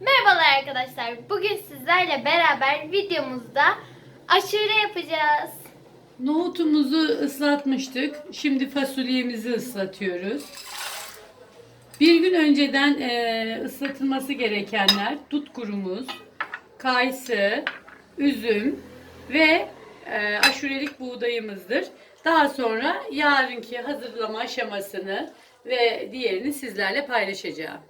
Merhabalar arkadaşlar. Bugün sizlerle beraber videomuzda aşure yapacağız. Nohutumuzu ıslatmıştık. Şimdi fasulyemizi ıslatıyoruz. Bir gün önceden e, ıslatılması gerekenler dut kurumuz, kayısı, üzüm ve e, aşurelik buğdayımızdır. Daha sonra yarınki hazırlama aşamasını ve diğerini sizlerle paylaşacağım.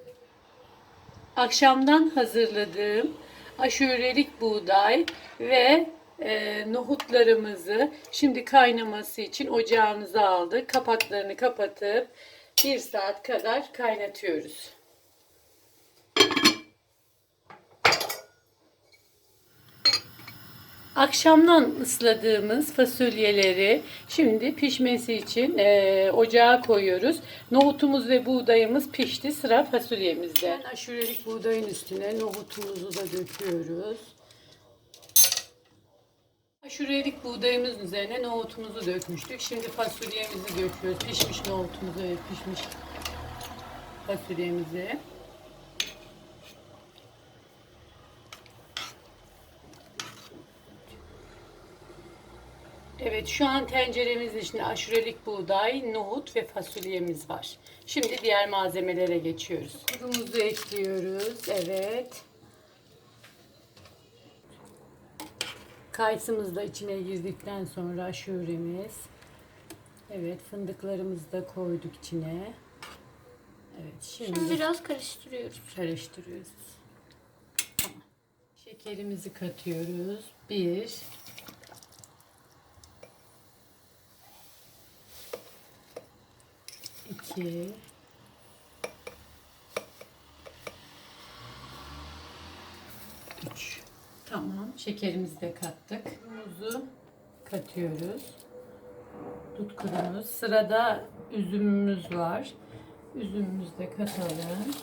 Akşamdan hazırladığım aşurelik buğday ve e, nohutlarımızı şimdi kaynaması için ocağımıza aldık. Kapaklarını kapatıp bir saat kadar kaynatıyoruz. Akşamdan ısladığımız fasulyeleri şimdi pişmesi için e, ocağa koyuyoruz. Nohutumuz ve buğdayımız pişti. Sıra fasulyemizde. Aşurelik buğdayın üstüne nohutumuzu da döküyoruz. Aşurelik buğdayımızın üzerine nohutumuzu dökmüştük. Şimdi fasulyemizi döküyoruz. Pişmiş nohutumuzu ve pişmiş fasulyemizi. Evet şu an tenceremizin içinde aşurelik buğday, nohut ve fasulyemiz var. Şimdi diğer malzemelere geçiyoruz. Kurumuzu ekliyoruz. Evet. Kayısımız da içine girdikten sonra aşuremiz. Evet fındıklarımızı da koyduk içine. Evet şimdi, Şimdi biraz karıştırıyoruz. karıştırıyoruz. Tamam. Şekerimizi katıyoruz. Bir. İki, üç. Tamam. Şekerimizi de kattık. Muzu katıyoruz. Dut kurumuz. Sırada üzümümüz var. Üzümümüzü de katalım.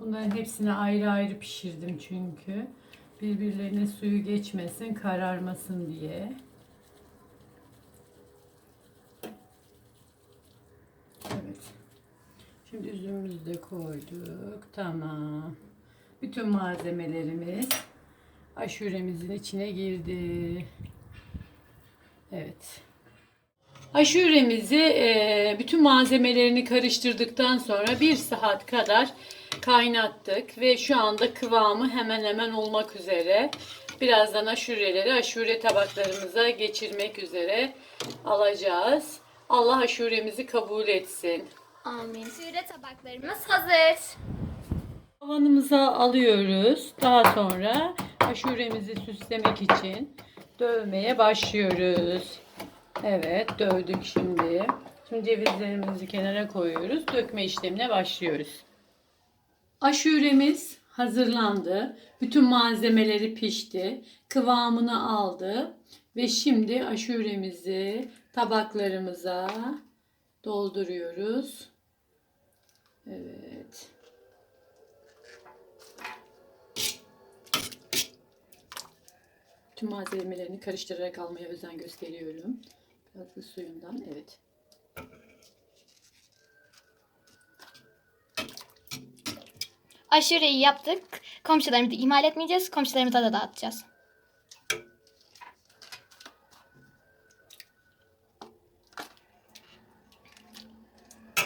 Bunların hepsini ayrı ayrı pişirdim çünkü. Birbirlerine suyu geçmesin, kararmasın diye. Evet. Şimdi üzümümüzü de koyduk. Tamam. Bütün malzemelerimiz aşuremizin içine girdi. Evet. Aşuremizi e, bütün malzemelerini karıştırdıktan sonra bir saat kadar kaynattık ve şu anda kıvamı hemen hemen olmak üzere. Birazdan aşureleri aşure tabaklarımıza geçirmek üzere alacağız. Allah aşuremizi kabul etsin. Amin. Aşure tabaklarımız hazır. Havanımıza alıyoruz. Daha sonra aşuremizi süslemek için dövmeye başlıyoruz. Evet dövdük şimdi. Şimdi cevizlerimizi kenara koyuyoruz. Dökme işlemine başlıyoruz. Aşuremiz hazırlandı. Bütün malzemeleri pişti. Kıvamını aldı. Ve şimdi aşuremizi tabaklarımıza dolduruyoruz. Evet. Tüm malzemelerini karıştırarak almaya özen gösteriyorum. Biraz da suyundan. Evet. Aşureyi yaptık. Komşularımızı ihmal etmeyeceğiz. Komşularımıza da dağıtacağız.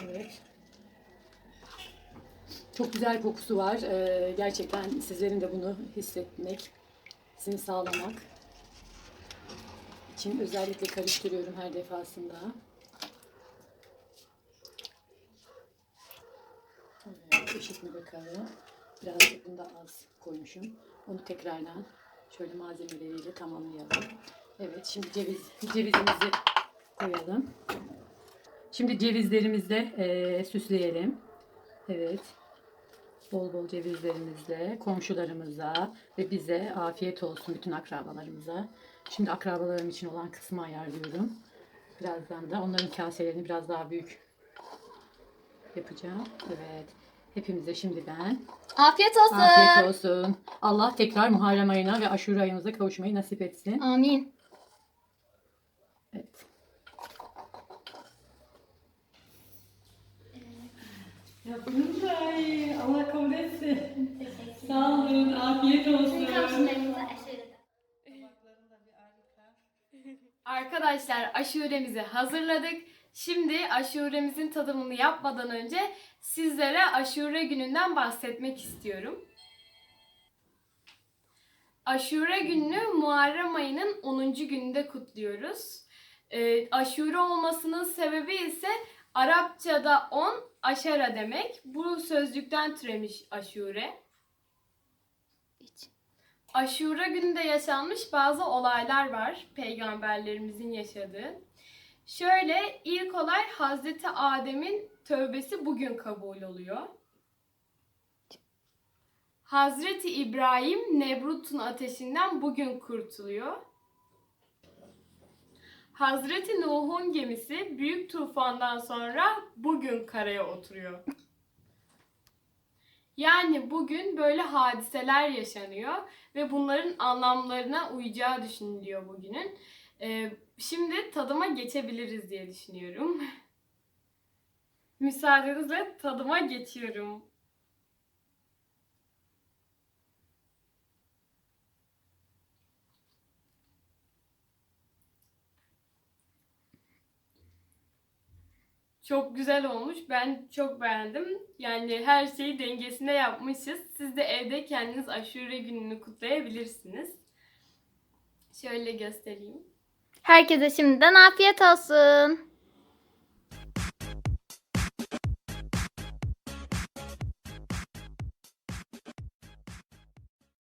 Evet. Çok güzel kokusu var. Ee, gerçekten sizlerin de bunu hissetmek, sizin sağlamak için özellikle karıştırıyorum her defasında. Evet, eşit mi bakalım. Birazcık bunda az koymuşum. Onu tekrardan şöyle malzemeleriyle tamamlayalım. Evet, şimdi ceviz cevizimizi koyalım. Şimdi cevizlerimizle eee, süsleyelim. Evet. Bol bol cevizlerimizle komşularımıza ve bize afiyet olsun bütün akrabalarımıza. Şimdi akrabalarım için olan kısmı ayarlıyorum. Birazdan da onların kaselerini biraz daha büyük yapacağım. Evet. Hepimize şimdiden Afiyet olsun. afiyet olsun. Allah tekrar Muharrem ayına ve Aşure ayımıza kavuşmayı nasip etsin. Amin. Mı? Ay, Allah kabul etsin. Sağ olun. Afiyet olsun. Arkadaşlar aşuremizi hazırladık. Şimdi aşuremizin tadımını yapmadan önce sizlere aşure gününden bahsetmek istiyorum. Aşure gününü Muharrem ayının 10. gününde kutluyoruz. Ee, aşure olmasının sebebi ise Arapçada 10 aşara demek. Bu sözcükten türemiş aşure. Aşure gününde yaşanmış bazı olaylar var peygamberlerimizin yaşadığı. Şöyle ilk olay Hazreti Adem'in tövbesi bugün kabul oluyor. Hazreti İbrahim Nebrut'un ateşinden bugün kurtuluyor. Hazreti Nuh'un gemisi büyük tufandan sonra bugün karaya oturuyor. Yani bugün böyle hadiseler yaşanıyor ve bunların anlamlarına uyacağı düşünülüyor bugünün. Ee, şimdi tadıma geçebiliriz diye düşünüyorum. Müsaadenizle tadıma geçiyorum. Çok güzel olmuş. Ben çok beğendim. Yani her şeyi dengesinde yapmışız. Siz de evde kendiniz aşure gününü kutlayabilirsiniz. Şöyle göstereyim. Herkese şimdiden afiyet olsun.